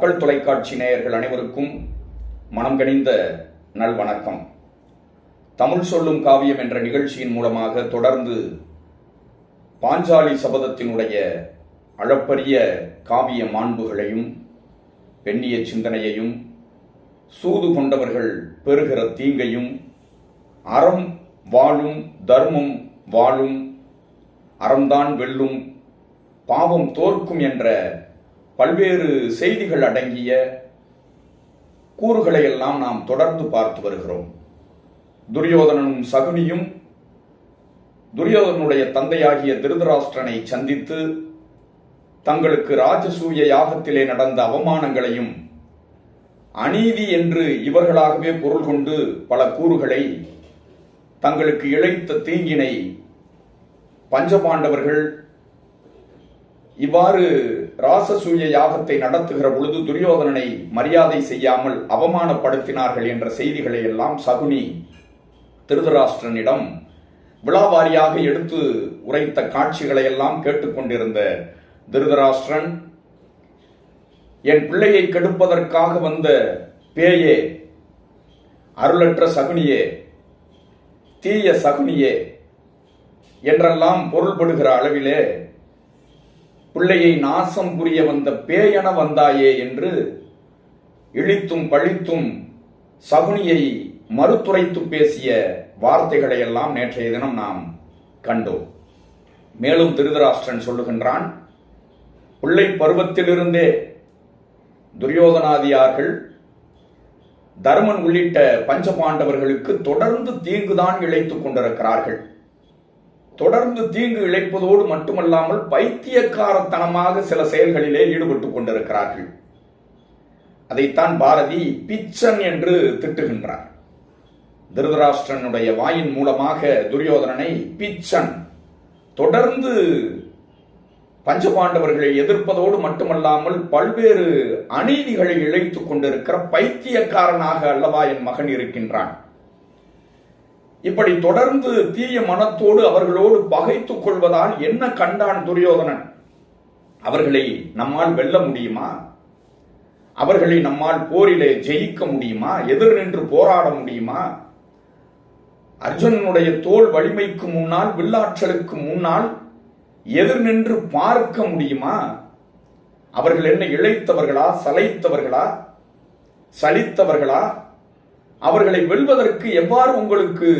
மக்கள் தொலைக்காட்சி நேயர்கள் அனைவருக்கும் மனம் கனிந்த நல்வணக்கம். தமிழ் சொல்லும் காவியம் என்ற நிகழ்ச்சியின் மூலமாக தொடர்ந்து பாஞ்சாலி சபதத்தினுடைய அளப்பரிய காவிய மாண்புகளையும் பெண்ணிய சிந்தனையையும் சூது கொண்டவர்கள் பெறுகிற தீங்கையும் அறம் வாழும் தர்மம் வாழும் அறம்தான் வெல்லும் பாவம் தோற்கும் என்ற பல்வேறு செய்திகள் அடங்கிய கூறுகளை எல்லாம் நாம் தொடர்ந்து பார்த்து வருகிறோம். துரியோதனனும் சகுனியும் துரியோதனுடைய தந்தையாகிய திருதராஷ்டிரனை சந்தித்து தங்களுக்கு ராஜசூய யாகத்திலே நடந்த அவமானங்களையும் அநீதி என்று இவர்களாகவே பொருள் கொண்டு பல கூறுகளை தங்களுக்கு இழைத்த தீங்கினை பஞ்சபாண்டவர்கள் இவ்வாறு ராசசூய யாகத்தை நடத்துகிற பொழுது துரியோதனனை மரியாதை செய்யாமல் அவமானப்படுத்தினார்கள் என்ற செய்திகளை எல்லாம் சகுனி திருதராஷ்டிரனிடம் விழாவாரியாக எடுத்து உரைத்த காட்சிகளை எல்லாம் கேட்டுக்கொண்டிருந்த திருதராஷ்டிரன் என் பிள்ளையை கெடுப்பதற்காக வந்த பேயே அருளற்ற சகுனியே தீய சகுனியே என்றெல்லாம் பொருள்படுகிற அளவிலே பிள்ளையை நாசம் புரிய வந்த பேயென வந்தாயே என்று இழித்தும் பழித்தும் சகுனியை மறுத்துரைத்து பேசிய வார்த்தைகளை எல்லாம் நேற்றைய தினம் நாம் கண்டோம். மேலும் திருதராஷ்டிரன் சொல்லுகின்றான் பிள்ளை பருவத்திலிருந்தே துரியோதனாதியார்கள் தர்மன் உள்ளிட்ட பஞ்சபாண்டவர்களுக்கு தொடர்ந்து தீங்குதான் இழைத்துக் கொண்டிருக்கிறார்கள். தொடர்ந்து தீங்கு இழைப்பதோடு மட்டுமல்லாமல் பைத்தியக்காரத்தனமாக சில செயல்களிலே ஈடுபட்டுக் கொண்டிருக்கிறார்கள். அதைத்தான் பாரதி பிச்சன் என்று திட்டுகின்றார். திருதராஷ்டிரனுடைய வாயின் மூலமாக துரியோதனனை பிச்சன் தொடர்ந்து பஞ்சபாண்டவர்களை எதிர்ப்பதோடு மட்டுமல்லாமல் பல்வேறு அநீதிகளை இழைத்துக் கொண்டிருக்கிற பைத்தியக்காரனாக அல்லவா என் மகன் இருக்கின்றான். இப்படி தொடர்ந்து தீய மனத்தோடு அவர்களோடு பகைத்துக் கொள்வதால் என்ன கண்டான் துரியோதனன்? அவர்களை நம்மால் வெல்ல முடியுமா? அவர்களை நம்மால் போரிலே ஜெயிக்க முடியுமா? எதிர் நின்று போராட முடியுமா? அர்ஜுனனுடைய தோல் வலிமைக்கு முன்னால் வில்லாற்றலுக்கு முன்னால் எதிர் நின்று பார்க்க முடியுமா? அவர்கள் என்ன இழைத்தவர்களா? சலைத்தவர்களா சலித்தவர்களா? அவர்களை வெல்வதற்கு எவ்வாறு உங்களுக்கு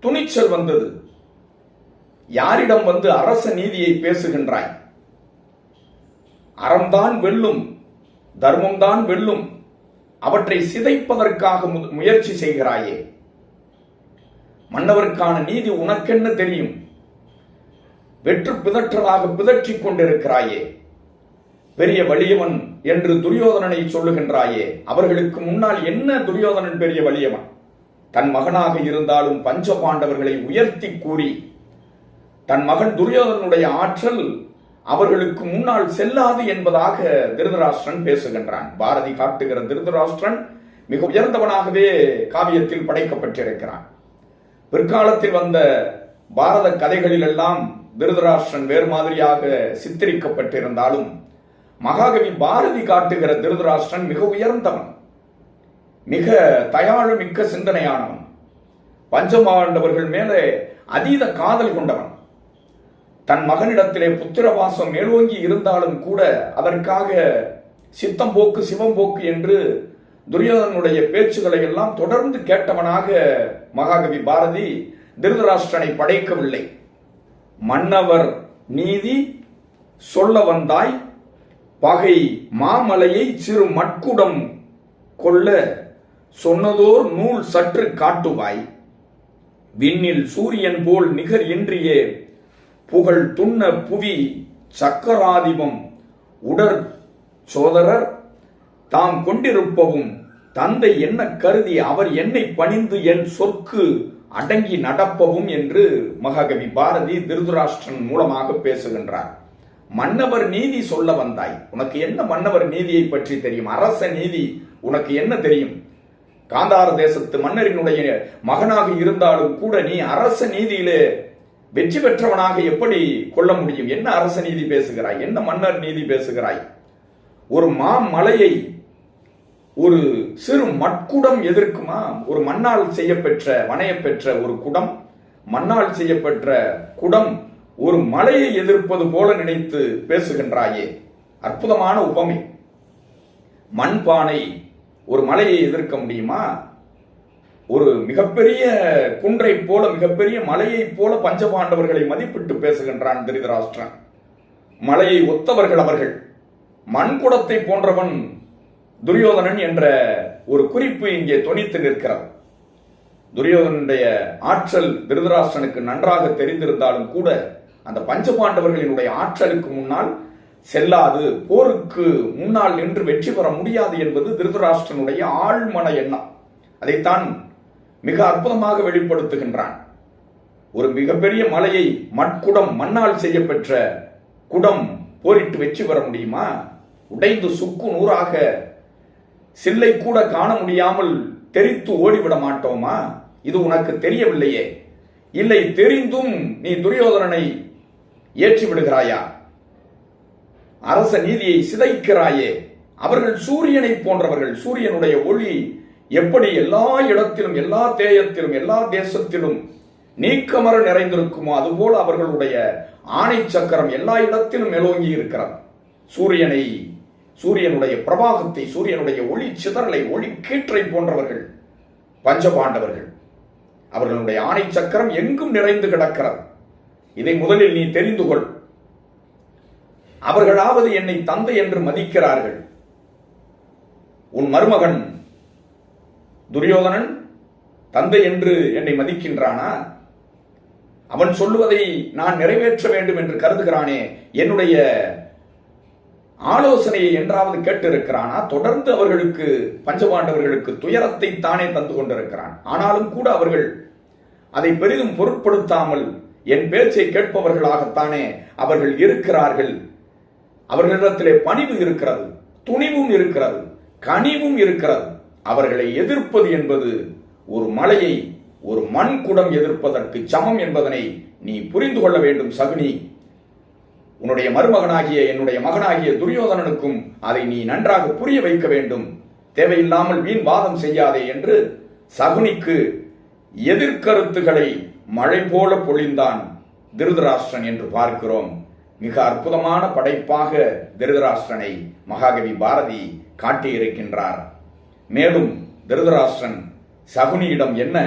துணிச்சல் வந்தது? யாரிடம் வந்து அரச நீதியை பேசுகின்றாய்? அறம்தான் வெல்லும் தர்மம்தான் வெல்லும் அவற்றை சிதைப்பதற்காக முயற்சி செய்கிறாயே. மன்னவருக்கான நீதி உனக்கென்ன தெரியும். வெற்று பிதற்றலாக பிதற்றிக் கொண்டிருக்கிறாயே. பெரிய வலியவன் என்று துரியோதனனை சொல்லுகின்றாயே அவர்களுக்கு முன்னால் என்ன துரியோதனன் பெரிய வலியவன்? தன் மகனாக இருந்தாலும் பஞ்ச பாண்டவர்களை உயர்த்தி கூறி தன் மகன் துரியோதனுடைய ஆற்றல் அவர்களுக்கு முன்னால் செல்லாது என்பதாக திருதராஷ்டிரன் பேசுகின்றான். பாரதி காட்டுகிற திருதராஷ்டிரன் மிக உயர்ந்தவனாகவே காவியத்தில் படைக்கப்பட்டிருக்கிறான். பிற்காலத்தில் வந்த பாரத கதைகளிலெல்லாம் திருதராஷ்டிரன் வேறு மாதிரியாக சித்தரிக்கப்பட்டிருந்தாலும் மகாகவி பாரதி காட்டுகிற திருதராஷ்டிரன் மிக உயர்ந்தவன். மிக தயாழு மிக்க சிந்தனையானவன் பஞ்சமாண்டவர்கள் மேலே அதீத காதல் கொண்டவன். தன் மகனிடத்திலே புத்திரவாசம் மேலோங்கி இருந்தாலும் கூட அதற்காக சித்தம் போக்கு சிவம் போக்கு என்று துரியோதனுடைய பேச்சுகளை எல்லாம் தொடர்ந்து கேட்டவனாக மகாகவி பாரதி திருதராஷ்டிரனை படைக்கவில்லை. மன்னவர் நீதி சொல்ல வந்தாய் பகை மாமலையை சிறு மட்குடம் கொள்ள சொன்னதோர் நூல் சற்று காட்டுவாய். விண்ணில் சூரியன் போல் நிகர் இன்றியே புகழ் துண்ண புவி சக்கராதிபம் உடற் சோதரர் தாம் கொண்டிருப்பவும் தந்தை என்ன கருதி அவர் என்னை பணிந்து என் சொற்கு அடங்கி நடப்பவும் என்று மகாகவி பாரதி திருதராஷ்டிரன் மூலமாக பேசுகின்றார். மன்னவர் நீதி சொல்ல வந்தாய். உனக்கு என்ன மன்னவர் நீதியை பற்றி தெரியும்? அரச நீதி உனக்கு என்ன தெரியும்? காந்தார தேசத்து மன்னரினுடைய மகனாக இருந்தாலும் கூட நீ அரச நீதியிலே வெற்றி பெற்றவனாக எப்படி கொள்ள முடியும்? என்ன அரச நீதி பேசுகிறாய்? என்ன மன்னர் நீதி பேசுகிறாய்? ஒரு மாமலையை ஒரு சிறு மட்குடம் எதிர்க்குமா? ஒரு மண்ணால் செய்யப்பெற்ற வனையப்பெற்ற ஒரு குடம் மண்ணால் செய்யப்பெற்ற குடம் ஒரு மலையை எதிர்ப்பது போல நினைத்து பேசுகின்றாயே. அற்புதமான உபமை. மண்பானை ஒரு மலையை எதிர்க்க முடியுமா? ஒரு மிகப்பெரிய குன்றை போல மிகப்பெரிய மலையைப் போல பஞ்சபாண்டவர்களை மதிப்பிட்டு பேசுகின்றான் திருதராஷ்டிரன். மலையை ஒத்தவர்கள் அவர்கள். மண்குடத்தை போன்றவன் துரியோதனன் என்ற ஒரு குறிப்பு இங்கே தொனித்து நிற்கிறது. துரியோதனுடைய ஆற்றல் திருதராஷ்டிரனுக்கு நன்றாக தெரிந்திருந்தாலும் கூட அந்த பஞ்சபாண்டவர்களினுடைய ஆற்றலுக்கு முன்னால் செல்லாது. போருக்கு முன்னால் நின்று வெற்றி பெற முடியாது என்பது திருதராஷ்டிரனுடைய ஆழ்மன எண்ணம். அதைத்தான் மிக அற்புதமாக வெளிப்படுத்துகின்றான். ஒரு மிகப்பெரிய மலையை மட்குடம் மண்ணால் செய்யப்பெற்ற குடம் போரிட்டு வெற்றி பெற முடியுமா? உடைந்து சுக்கு நூறாக சில்லை கூட காண முடியாமல் தெரித்து ஓடிவிட மாட்டோமா? இது உனக்கு தெரியவில்லையே. இல்லை தெரிந்தும் நீ துரியோதனனை ஏற்றி விடுகிறாயா அரச நீதியை சிதைக்கிறாயே. அவர்கள் சூரியனை போன்றவர்கள். சூரியனுடைய ஒளி எப்படி எல்லா இடத்திலும் எல்லா தேயத்திலும் எல்லா தேசத்திலும் நீக்கமர நிறைந்திருக்குமோ அதுபோல் அவர்களுடைய ஆணை சக்கரம் எல்லா இடத்திலும் மேலோங்கி இருக்கிறது. சூரியனை சூரியனுடைய பிரபாகத்தை சூரியனுடைய ஒளி சிதறலை ஒளி கீற்றை போன்றவர்கள் பஞ்சபாண்டவர்கள். அவர்களுடைய ஆணை சக்கரம் எங்கும் நிறைந்து கிடக்கிறது. இதை முதலில் நீ தெரிந்து கொள். அவர்களாவது என்னை தந்தை என்று மதிக்கிறார்கள். உன் மருமகன் துரியோதனன் தந்தை என்று என்னை மதிக்கின்றானா? அவன் சொல்லுவதை நான் நிறைவேற்ற வேண்டும் என்று கருதுகிறானே என்னுடைய ஆலோசனையை என்றாவது கேட்டிருக்கிறானா? தொடர்ந்து அவர்களுக்கு பஞ்சபாண்டவர்களுக்கு துயரத்தை தானே தந்து கொண்டிருக்கிறான். ஆனாலும் கூட அவர்கள் அதை பெரிதும் பொருட்படுத்தாமல் என் பேச்சை கேட்பவர்களாகத்தானே அவர்கள் இருக்கிறார்கள். அவர்களிடத்திலே பணிவு இருக்கிறது துணிவும் இருக்கிறது கனிவும் இருக்கிறது. அவர்களை எதிர்ப்பது என்பது ஒரு மலையை ஒரு மண் குடம் எதிர்ப்பதற்கு சமம் என்பதனை நீ புரிந்து கொள்ள வேண்டும் சகுனி. உன்னுடைய மருமகனாகிய என்னுடைய மகனாகிய துரியோதனனுக்கும் அதை நீ நன்றாக புரிய வைக்க வேண்டும். தேவையில்லாமல் வீண் வாதம் செய்யாதே என்று சகுனிக்கு எதிர்கருத்துக்களை மழை போல பொழிந்தான் திருதராஷ்டிரன் என்று பார்க்கிறோம். மிக அற்புதமான படைப்பாக திருதராஷ்டிரனை மகாகவி பாரதி காட்டியிருக்கின்றார். மேலும் திருதராஷ்டிரன் சகுனியிடம் என்ன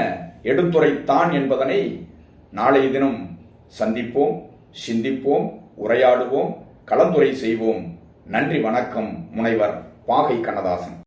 எடுத்துரைத்தான் என்பதனை நாளைய தினம் சந்திப்போம் சிந்திப்போம் உரையாடுவோம் கலந்துரை செய்வோம். நன்றி வணக்கம் முனைவர் பாகை கண்ணதாசன்.